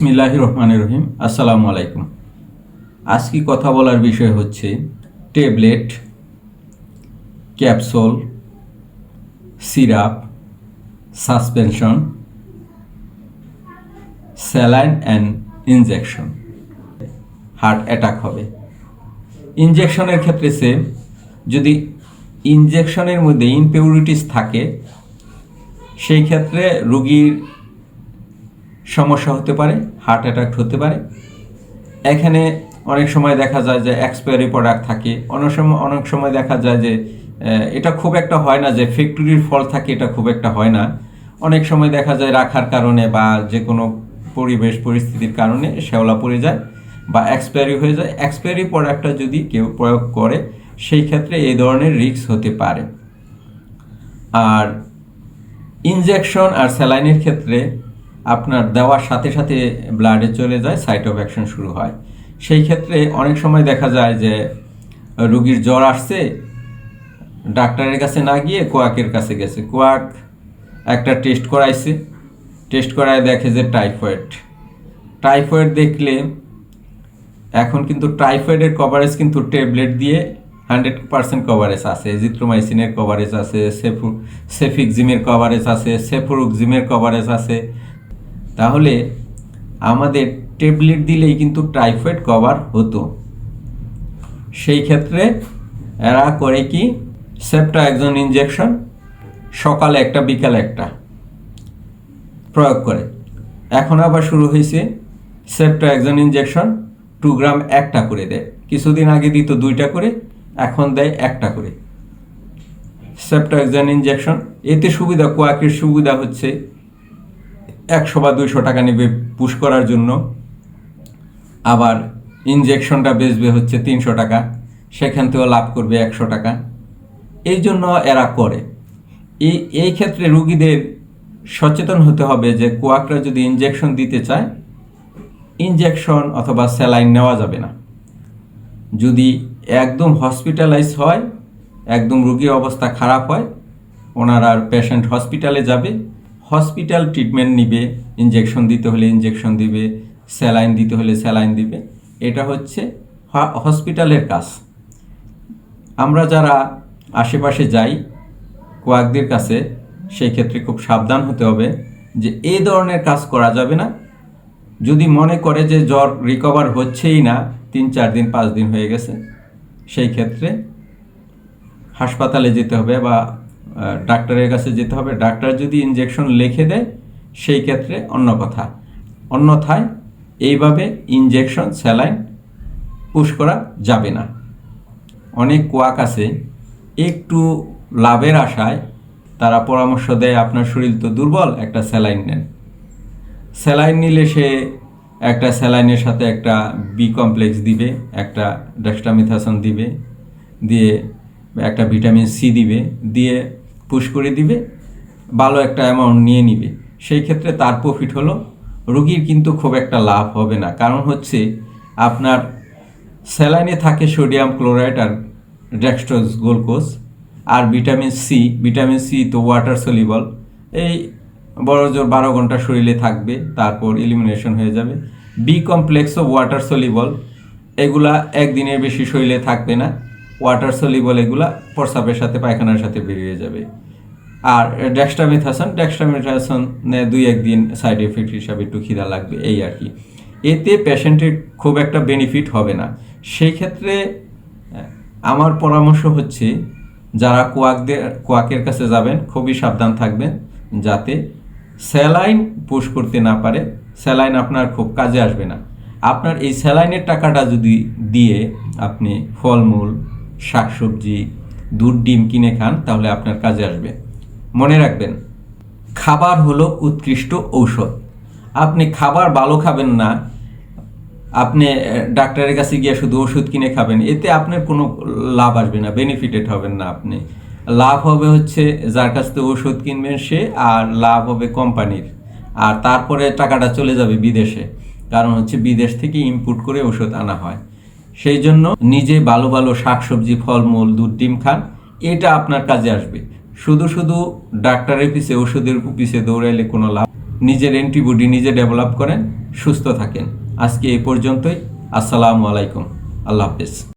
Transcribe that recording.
বিসমিল্লাহ রহমান রহিম আসসালামু আলাইকুম আজকে কথা বলার বিষয় হচ্ছে tablet, capsule, syrup, suspension, saline and injection. Heart attack হবে। ইনজেকশনের ক্ষেত্রে সে যদি ইনজেকশনের মধ্যে ইনপিউরিটিস থাকে, সেই ক্ষেত্রে রুগীর সমস্যা হতে পারে হার্ট অ্যাটাক হতে পারে। এখানে অনেক সময় দেখা যায় যে এক্সপায়ারি প্রোডাক্ট থাকে অনেক সময় অনেক সময় দেখা যায় যে এটা খুব একটা হয় না যে ফ্যাক্টরির ফল থাকে, এটা খুব একটা হয় না। অনেক সময় দেখা যায় রাখার কারণে বা যে কোনো পরিবেশ, পরিস্থিতির কারণে শেওলা পড়ে যায় বা এক্সপায়ারি হয়ে যায়। এক্সপায়ারি প্রোডাক্টটা যদি কেউ প্রয়োগ করে, সেই ক্ষেত্রে এই ধরনের রিস্ক হতে পারে। আর ইনজেকশন আর স্যালাইনের ক্ষেত্রে আপনার দেওয়ার সাথে সাথে ব্লাডে চলে যায় সাইট অফ অ্যাকশন শুরু হয়। সেই ক্ষেত্রে অনেক সময় দেখা যায় যে রুগীর জ্বর আসছে, ডাক্তারের কাছে না গিয়ে কোয়াকের কাছে গেছে। কোয়াক একটা টেস্ট করাইছে টেস্ট করায় দেখে যে টাইফয়েড টাইফয়েড দেখলে এখন কিন্তু টাইফয়েডের কভারেজ কিন্তু ট্যাবলেট দিয়ে হান্ড্রেড পার্সেন্ট কভারেজ আছে। জিত্রোমাইসিনের কভারেজ আছে সেফু সেফিকজিমের কভারেজ আছে সেফুরুকজিমের কভারেজ আছে। তাহলে আমাদের ট্যাবলেট দিলেই কিন্তু টাইফয়েড কভার হতো। সেই ক্ষেত্রে এরা করে কি? সেপ্টা একজন ইঞ্জেকশন সকালে একটা, বিকালে একটা প্রয়োগ করে। এখন আবার শুরু হয়েছে সেপ্টা একজন ইঞ্জেকশন টু গ্রাম একটা করে দেয়। কিছুদিন আগে দিত দুইটা করে, এখন দেয় একটা করে। সেপ্টা একজন ইঞ্জেকশন এতে সুবিধা, কোয়াকের সুবিধা হচ্ছে একশো বা দুইশো টাকা নেবে পুশ করার জন্য। আবার ইনজেকশনটা বেচবে হচ্ছে তিনশো টাকা, সেখান থেকেও লাভ করবে একশো টাকা। এই জন্য এরা করে। এই এই ক্ষেত্রে রুগীদের সচেতন হতে হবে যে কোয়াকরা যদি ইনজেকশন দিতে চায় ইনজেকশন অথবা স্যালাইন নেওয়া যাবে না। যদি একদম হসপিটালাইজ হয়, একদম রুগীর অবস্থা খারাপ হয়, ওনার আর পেশেন্ট হসপিটালে যাবে হসপিটাল ট্রিটমেন্ট নিবে ইনজেকশন দিতে হলে ইনজেকশন দিবে স্যালাইন দিতে হলে স্যালাইন দিবে, এটা হচ্ছে হসপিটালের কাজ। আমরা যারা আশেপাশে যাই, কোয়াকদের কাছে, সেই ক্ষেত্রে খুব সাবধান হতে হবে যে এই ধরনের কাজ করা যাবে না। যদি মনে করে যে জ্বর রিকভার হচ্ছেই না, তিন, চার দিন, পাঁচ দিন হয়ে গেছে, সেই ক্ষেত্রে হাসপাতালে যেতে হবে বা ডাক্তারের কাছে যেতে হবে। ডাক্তার যদি ইনজেকশন লিখে দেয়, সেই ক্ষেত্রে অন্য কথা অন্যথায় এইভাবে ইনজেকশন স্যালাইন পুশ করা যাবে না। অনেক কোয়াক আছে, একটু লাভের আশায় তারা পরামর্শ দেয়, আপনার শরীর তো দুর্বল, একটা স্যালাইন নেন। স্যালাইন নিলে সে একটা স্যালাইনের সাথে একটা বি কমপ্লেক্স দিবে, একটা ডেক্সটামিথাসন দিবে, দিয়ে একটা ভিটামিন সি দিবে, দিয়ে পুশ করে দিবে, ভালো একটা অ্যামাউন্ট নিয়ে নিবে। সেই ক্ষেত্রে তার প্রফিট হলো, রুগীর কিন্তু খুব একটা লাভ হবে না। কারণ হচ্ছে আপনার স্যালাইনে থাকে সোডিয়াম ক্লোরাইড আর ডেক্সট্রোজ গ্লুকোজ আর ভিটামিন সি। ভিটামিন সি তো ওয়াটার সলিবল এই বড় জোর বারো ঘণ্টা শরীরে থাকবে, তারপর ইলিমিনেশন হয়ে যাবে। বি কমপ্লেক্সও ওয়াটার সলিবল এগুলা একদিনের বেশি শরীরে থাকবে না। ওয়াটার সলিবল এগুলা প্রস্রাবের সাথে, পায়খানার সাথে বেরিয়ে যাবে। আর ডেক্সটামিথাসন ডেক্সটামিথাসন দুই একদিন সাইড এফেক্ট হিসাবে একটু খিদা লাগবে, এই আর কি। এতে পেশেন্টের খুব একটা বেনিফিট হবে না। সেই ক্ষেত্রে, আমার পরামর্শ হচ্ছে, যারা কোয়াকদের, কোয়াকের কাছে যাবেন, খুবই সাবধান থাকবেন, যাতে স্যালাইন পুশ করতে না পারে। স্যালাইন আপনার খুব কাজে আসবে না। আপনার এই স্যালাইনের টাকাটা যদি দিয়ে আপনি ফলমূল শাকসবজি, দুধ, ডিম কিনে খান, তাহলে আপনার কাজে আসবে। মনে রাখবেন, খাবার হলো উৎকৃষ্ট ঔষধ। আপনি খাবার ভালো খাবেন না, আপনি ডাক্তারের কাছে গিয়ে শুধু ওষুধ কিনে খাবেন, এতে আপনার কোনো লাভ আসবে না, বেনিফিটেড হবেন না আপনি। লাভ হবে হচ্ছে যার কাছ থেকে ওষুধ কিনবেন সে, আর লাভ হবে কোম্পানির। আর তারপরে টাকাটা চলে যাবে বিদেশে, কারণ হচ্ছে বিদেশ থেকে ইম্পোর্ট করে ওষুধ আনা হয়। সেই জন্য নিজে ভালো ভালো শাকসবজি, ফলমূল, দুধ, ডিম খান। এটা আপনার কাজে আসবে। শুধু শুধু ডাক্তারের পিছে, ওষুধের পিছে দৌড়াইলে কোনো লাভ নিজের অ্যান্টিবডি নিজে ডেভেলপ করেন, সুস্থ থাকেন। আজকে এ পর্যন্তই। আসসালামু আলাইকুম। আল্লাহ হাফেজ।